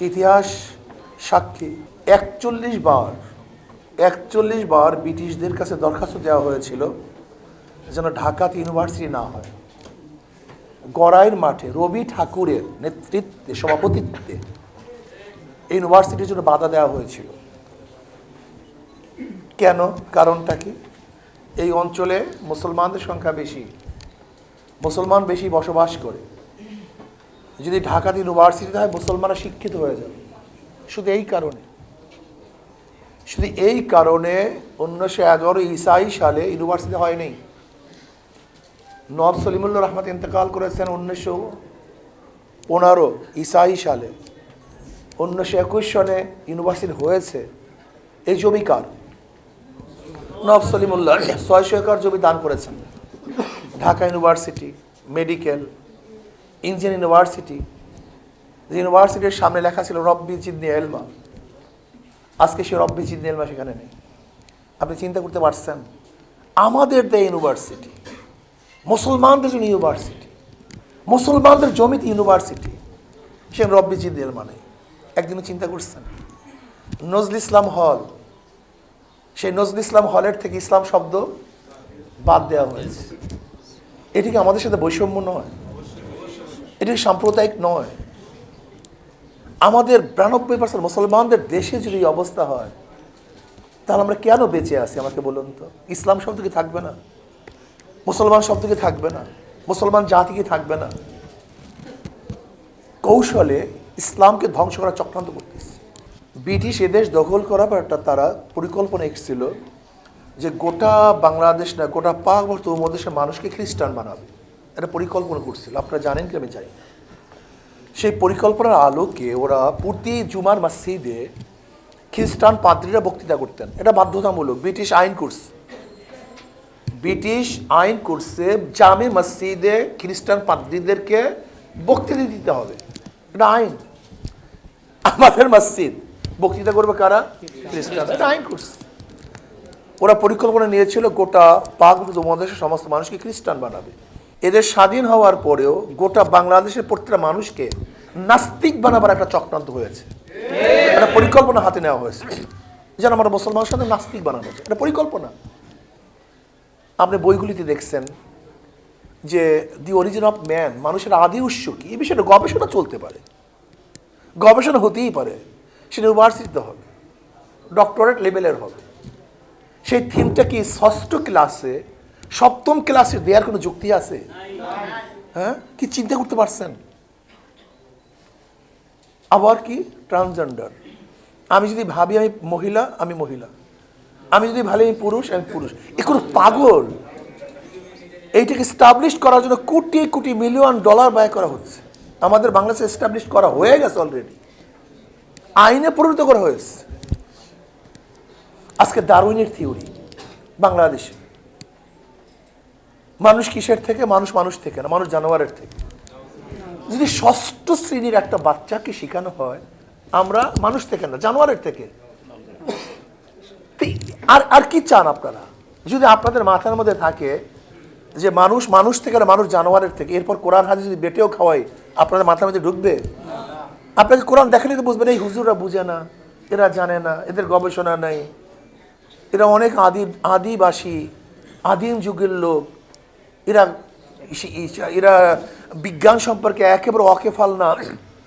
ইতিহাস সাক্ষী। একচল্লিশ বার একচল্লিশ বার ব্রিটিশদের কাছে দরখাস্ত দেওয়া হয়েছিল যেন ঢাকাতে ইউনিভার্সিটি না হয়। গড়াইয়ের মাঠে রবি ঠাকুরের নেতৃত্বে, সভাপতিত্বে ইউনিভার্সিটির জন্য বাধা দেওয়া হয়েছিল। কেন? কারণটা কি? এই অঞ্চলে মুসলমানদের সংখ্যা বেশি। মুসলমান বেশি বসবাস করে। যদি ঢাকাতে ইউনিভার্সিটিতে হয়, মুসলমানরা শিক্ষিত হয়ে যাবে। শুধু এই কারণে। শুধু এই কারণে উনিশশো এগারো ইসাই সালে ইউনিভার্সিটি হয়নি। নব সলিমুল্লাহ রহমত ইন্তেকাল করেছেন উনিশশো পনেরো ইসাই সালে। উনিশশো একুশ সনে ইউনিভার্সিটি হয়েছে এই জমিকার নব সলিমুল্লাহ, ছয়শো একর জমি দান করেছেন। Dhaka university medical engineering university ইউনিভার্সিটির সামনে লেখা ছিল রব্বি চিদনি এলমা আজকে সে রব্বি চিদনি এলমা সেখানে নেই। আপনি চিন্তা করতে পারছেন, আমাদের দেয় ইউনিভার্সিটি, মুসলমানদের জন্য ইউনিভার্সিটি, মুসলমানদের জমিতে ইউনিভার্সিটি, সে রব্বি চিদনি এলমা নেই। একদিনও চিন্তা করছেন? নজরুল ইসলাম হল, সেই নজরুল ইসলাম হলের থেকে ইসলাম শব্দ বাদ দেওয়া হয়েছে। এটি কি আমাদের সাথে বৈষম্য নয়? এটি সাম্প্রদায়িক নয়। আমাদের বিরানব্বই পার্সেন্ট মুসলমানদের দেশে যদি অবস্থা হয়, তাহলে আমরা কেন বেঁচে আছি আমাকে বলুন তো? ইসলাম শব্দ কি থাকবে না? মুসলমান শব্দ কি থাকবে না? মুসলমান জাতি কি থাকবে না? কৌশলে ইসলামকে ধ্বংস করার চক্রান্ত করতেছে। ব্রিটিশ এদেশ দখল করার একটা তারা পরিকল্পনা এসেছিল যে গোটা বাংলাদেশ না, গোটা পাক ভারত উপমহাদেশের মানুষকে খ্রিস্টান বানাবে। একটা পরিকল্পনা করছিল, আপনারা জানেন কি আমি জানি না। সেই পরিকল্পনার আলোকে ওরা প্রতি জুমার মসজিদে খ্রিস্টান পাদ্রীরা বক্তৃতা করতেন। এটা বাধ্যতামূলক, ব্রিটিশ আইন কোর্স। ব্রিটিশ আইন করছে জামে মসজিদে খ্রিস্টান পাদ্রীদেরকে বক্তৃতা দিতে হবে। এটা আইন। আমাদের মসজিদ। বক্তৃতা করবে কারা? খ্রিস্টান। এটা আইন করছে ওরা পরিকল্পনা নিয়েছিল, গোটা পাক উপমহাদেশের সমস্ত মানুষকে খ্রিস্টান বানাবে। এদের স্বাধীন হওয়ার পরেও গোটা বাংলাদেশের প্রত্যেকটা মানুষকে নাস্তিক বানাবার একটা চক্রান্ত হয়েছে। একটা পরিকল্পনা হাতে নেওয়া হয়েছে। যেন আমরা মুসলমানের সাথে নাস্তিক বানানো এটা পরিকল্পনা। আপনি বইগুলিতে দেখছেন যে দি অরিজিন অফ ম্যান মানুষের আদি উৎস কি? এই বিষয়ে গবেষণা চলতে পারে। গবেষণা হতেই পারে। সেটা ইউনিভার্সিটিতে হবে। ডক্টরেট লেভেলের হবে। সেই থিমটা কি ষষ্ঠ ক্লাসে সপ্তম ক্লাসে দেওয়ার কোনো যুক্তি আছে? হ্যাঁ? কি চিন্তা করতে পারছেন? আবার কি? ট্রান্সজেন্ডার আমি যদি ভাবি আমি মহিলা আমি মহিলা। আমি যদি ভাবি আমি পুরুষ আমি পুরুষ। এ কোনো পাগল? এইটাকে স্টাবলিশ করার জন্য কোটি কোটি মিলিয়ন ডলার ব্যয় করা হচ্ছে। আমাদের বাংলাদেশে এস্টাবলিশ করা হয়ে গেছে অলরেডি আইনে পরিণত করা হয়েছে। আজকে দারুইনের থিওরি বাংলাদেশে। মানুষ কিসের থেকে? মানুষ মানুষ থেকে না, মানুষ জানোয়ারের থেকে। যদি ষষ্ঠ শ্রেণির একটা বাচ্চাকে শেখানো হয়, আমরা মানুষ থেকে না, জানোয়ারের থেকে। আর আর কি চান আপনারা? যদি আপনাদের মাথার মধ্যে থাকে যে মানুষ মানুষ থেকে না, মানুষ জানোয়ারের থেকে, এরপর কোরআন হাজি যদি বেটেও খাওয়াই, আপনাদের মাথার মধ্যে ঢুকবে? আপনাকে কোরআন দেখালে তো বুঝবেন, এই হুজুররা বুঝে না, এরা জানে না, এদের গবেষণা নেই। এরা অনেক আদি আদিবাসী, আদিম যুগের লোক। এরা এরা বিজ্ঞান সম্পর্কে একেবারে অকেফাল না।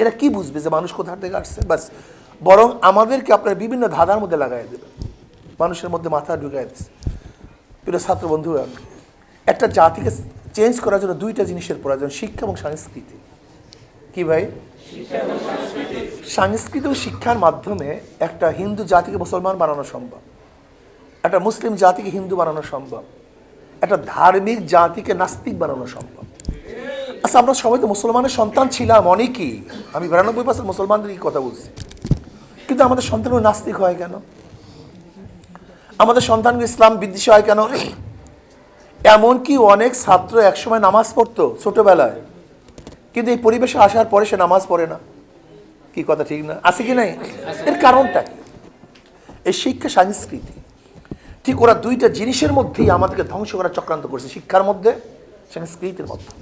এরা কি বুঝবে যে মানুষ কোথা থেকে আসছে? বাস, বরং আমাদেরকে আপনার বিভিন্ন ধাঁধার মধ্যে লাগাই দেবে। মানুষের মধ্যে মাথা ঢুকাই দিচ্ছে। প্রিয় ছাত্র বন্ধুরা একটা জাতিকে চেঞ্জ করার জন্য দুইটা জিনিসের প্রয়োজন, শিক্ষা এবং সংস্কৃতি। কি ভাই? সংস্কৃত ও শিক্ষার মাধ্যমে একটা হিন্দু জাতিকে মুসলমান বানানো সম্ভব। একটা মুসলিম জাতিকে হিন্দু বানানো সম্ভব। একটা ধার্মিক জাতিকে নাস্তিক বানানো সম্ভব। আচ্ছা আমরা সবাই তো মুসলমানের সন্তান ছিলাম, অনেকেই। আমি বিরানব্বই পার্সেন্ট মুসলমানদেরই কথা বলছি। কিন্তু আমাদের সন্তানগুলো নাস্তিক হয় কেন? আমাদের সন্তানগুলো ইসলাম বিদ্বেষী হয় কেন? এমনকি অনেক ছাত্র একসময় নামাজ পড়তো ছোটবেলায়। কিন্তু এই পরিবেশে আসার পরে সে নামাজ পড়ে না। কি কথা, ঠিক না? আছে কি নাই? এর কারণটা এই শিক্ষা, সংস্কৃতি। ঠিক ওরা দুইটা জিনিসের মধ্যেই আমাদেরকে ধ্বংস করার চক্রান্ত করছে শিক্ষার মধ্যে সংস্কৃতির মধ্যে।